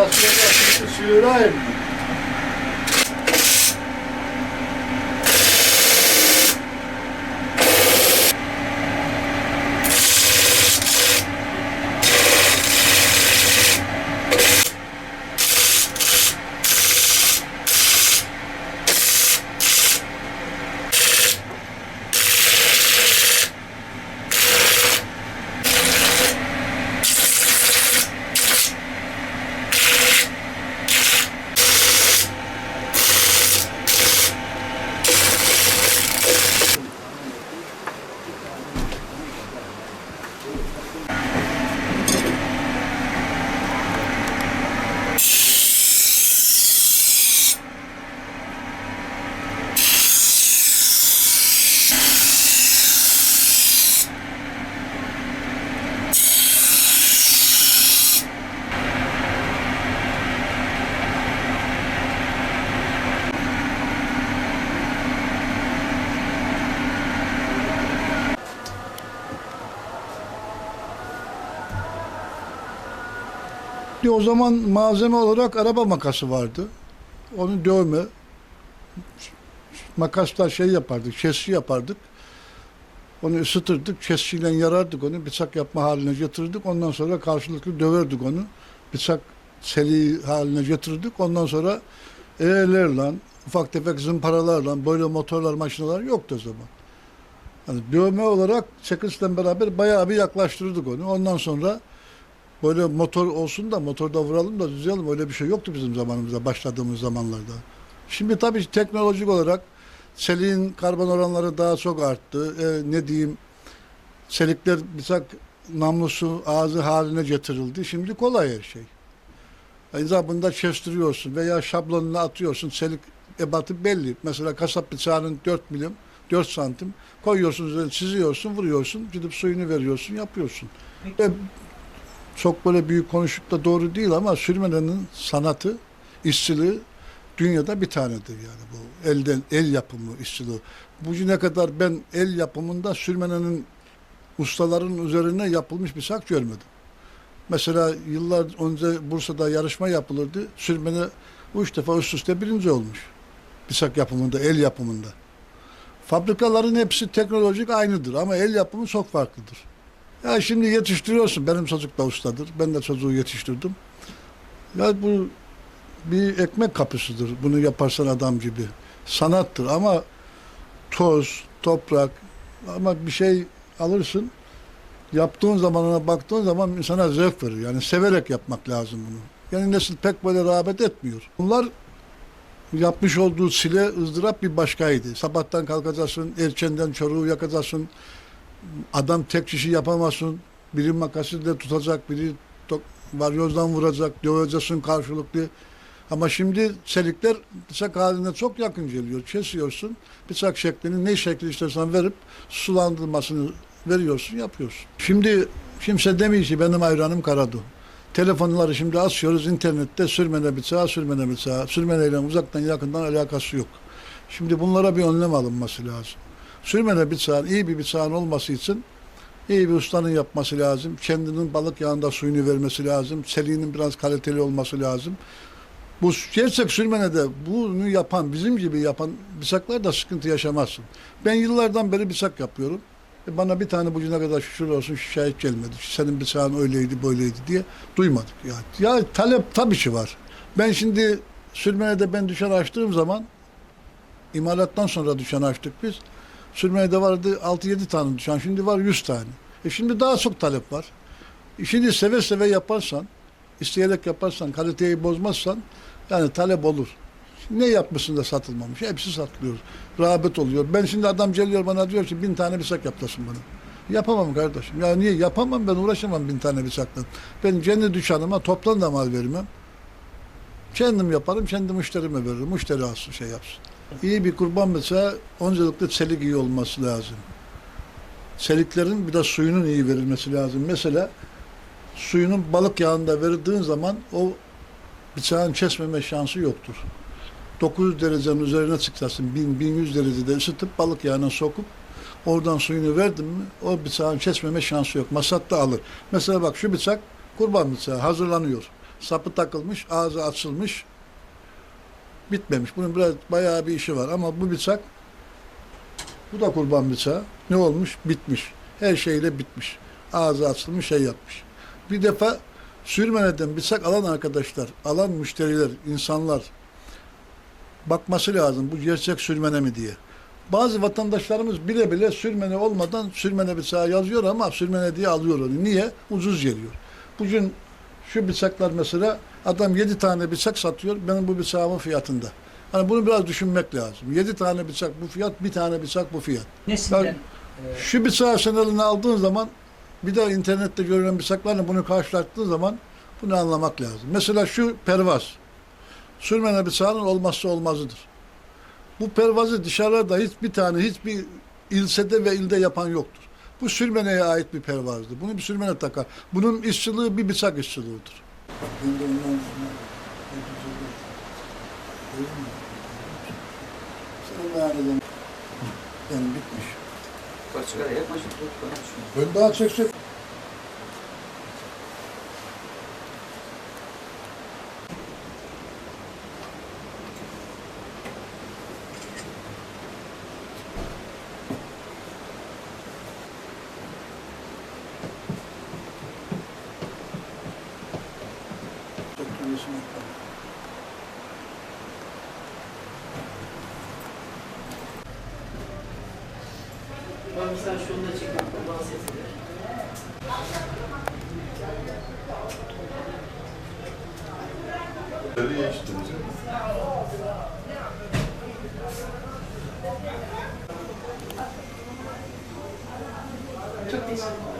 Nasıl yapıyorsun? Suyurayım O zaman malzeme olarak araba makası vardı. Onu dövme, makasla şey yapardık, kesici yapardık. Onu ısıtırdık, kesiciyle yarardık onu, bıçak yapma haline getirirdik. Ondan sonra karşılıklı döverdik onu. Bıçak seli haline getirirdik. Ondan sonra eğerlerle, ufak tefek zımparalarla, böyle motorlar, makineler yoktu o zaman. Yani dövme olarak çekişle beraber bayağı bir yaklaştırdık onu. Ondan sonra böyle motor olsun da motorda vuralım da düzelim öyle bir şey yoktu bizim zamanımızda başladığımız zamanlarda. Şimdi tabii teknolojik olarak çeliğin karbon oranları daha çok arttı. Ee, ne diyeyim çelikler bıçak namlusu ağzı haline getirildi. Şimdi kolay her şey. İzabında kestiriyorsun veya şablonunu atıyorsun. Çelik ebatı belli. Mesela kasap bıçağının 4 milim, 4 santim koyuyorsun üzerine çiziyorsun, vuruyorsun, gidip suyunu veriyorsun, yapıyorsun. Ve çok böyle büyük konuşup da doğru değil ama sürmenin sanatı, işçiliği dünyada bir tanedir yani bu elden el yapımı işçiliği. Bugüne kadar ben el yapımında sürmenenin ustaların üzerine yapılmış bir sak görmedim. Mesela yıllar önce Bursa'da yarışma yapılırdı. Sürmene üç defa üst üste birinci olmuş. Bıçak yapımında, el yapımında. Fabrikaların hepsi teknolojik aynıdır ama el yapımı çok farklıdır. Ya şimdi yetiştiriyorsun. Benim çocuk da ustadır. Ben de çocuğu yetiştirdim. Ya bu bir ekmek kapısıdır. Bunu yaparsan adam gibi. Sanattır ama toz, toprak ama bir şey alırsın. Yaptığın zaman ona baktığın zaman insana zevk verir. Yani severek yapmak lazım bunu. Yani nesil pek böyle rağbet etmiyor. Bunlar yapmış olduğu sile ızdırap bir başkaydı. Sabahtan kalkacaksın, erkenden çoruğu yakacaksın, adam tek kişi yapamazsın. Biri makası da tutacak, biri varyozdan vuracak, döveceksin karşılıklı. Ama şimdi çelikler bıçak haline çok yakın geliyor. Kesiyorsun, bıçak şeklini ne şekli istersen verip sulandırmasını veriyorsun, yapıyorsun. Şimdi kimse demiyor ki benim ayranım karadu. Telefonları şimdi açıyoruz internette sürmene bıçağı, sürmene bıçağı. Sürmeneyle uzaktan yakından alakası yok. Şimdi bunlara bir önlem alınması lazım. Sürmene bıçağın, iyi bir bıçağın olması için iyi bir ustanın yapması lazım. Kendinin balık yağında suyunu vermesi lazım. Çeliğinin biraz kaliteli olması lazım. Bu gerçek sürmenede bunu yapan, bizim gibi yapan bıçaklar da sıkıntı yaşamazsın. Ben yıllardan beri bıçak yapıyorum. E bana bir tane bugüne kadar şükür olsun şikayet gelmedi. Senin bıçağın öyleydi, böyleydi diye duymadık. Yani. Ya talep tabii ki var. Ben şimdi sürmenede ben düşen açtığım zaman imalattan sonra düşen açtık biz. Sürmenede vardı 6-7 tane düşen. Şimdi var 100 tane. E şimdi daha çok talep var. İşini seve seve yaparsan, isteyerek yaparsan, kaliteyi bozmazsan yani talep olur. Ne yapmışsın da satılmamış. Hepsi satılıyor. Rağbet oluyor. Ben şimdi adam geliyor bana diyor ki bin tane bıçak yaplasın bana. Yapamam kardeşim. Ya niye? Yapamam ben uğraşamam bin tane bıçakla. Ben kendi dükkanıma toptan da mal vermem. Kendim yaparım, kendi müşterime veririm. Müşteri alsın şey yapsın. İyi bir kurban bıçağı öncelikle çelik iyi olması lazım. Çeliklerin bir de suyunun iyi verilmesi lazım. Mesela suyunun balık yağında verildiğin zaman o bıçağın kesmeme şansı yoktur. 900 derecenin üzerine çıkarsın, 1000 1100 derecede ısıtıp balık yağına sokup oradan suyunu verdin mi o bıçağın kesmeme şansı yok. Masat da alır. Mesela bak şu bıçak kurban bıçağı hazırlanıyor. sapı takılmış, ağzı açılmış, bitmemiş. Bunun biraz bayağı bir işi var ama bu bıçak bu da kurban bıçağı. Ne olmuş? Bitmiş. Her şeyle bitmiş. Ağzı açılmış şey yapmış. Bir defa sürmeneden bıçak alan arkadaşlar, alan müşteriler, insanlar bakması lazım bu gerçek sürmene mi diye. Bazı vatandaşlarımız bile bile sürmene olmadan sürmene bıçağı yazıyor ama sürmene diye alıyor onu. Niye? Ucuz geliyor. Bugün şu bıçaklar mesela adam 7 tane bıçak satıyor benim bu bıçağımın fiyatında. Hani bunu biraz düşünmek lazım. 7 tane bıçak bu fiyat, bir tane bıçak bu fiyat. Nesinden? Ben- Şu bıçağı sen eline aldığın zaman bir de internette görülen bıçaklarla bunu karşılaştığın zaman bunu anlamak lazım. Mesela şu pervaz. Sürmene bıçağının olmazsa olmazıdır. Bu pervazı dışarıda hiçbir tane hiçbir ilçede ve ilde yapan yoktur. Bu sürmeneye ait bir pervazdır. Bunu bir sürmene takar. Bunun işçiliği bir bıçak işçiliğidir. Yani bitmiş. Bak sigara yaklaşık tut. Ben daha çeksek Da çek. Bahsetsin. Nereye içtiniz? Çok teşekkür ederim.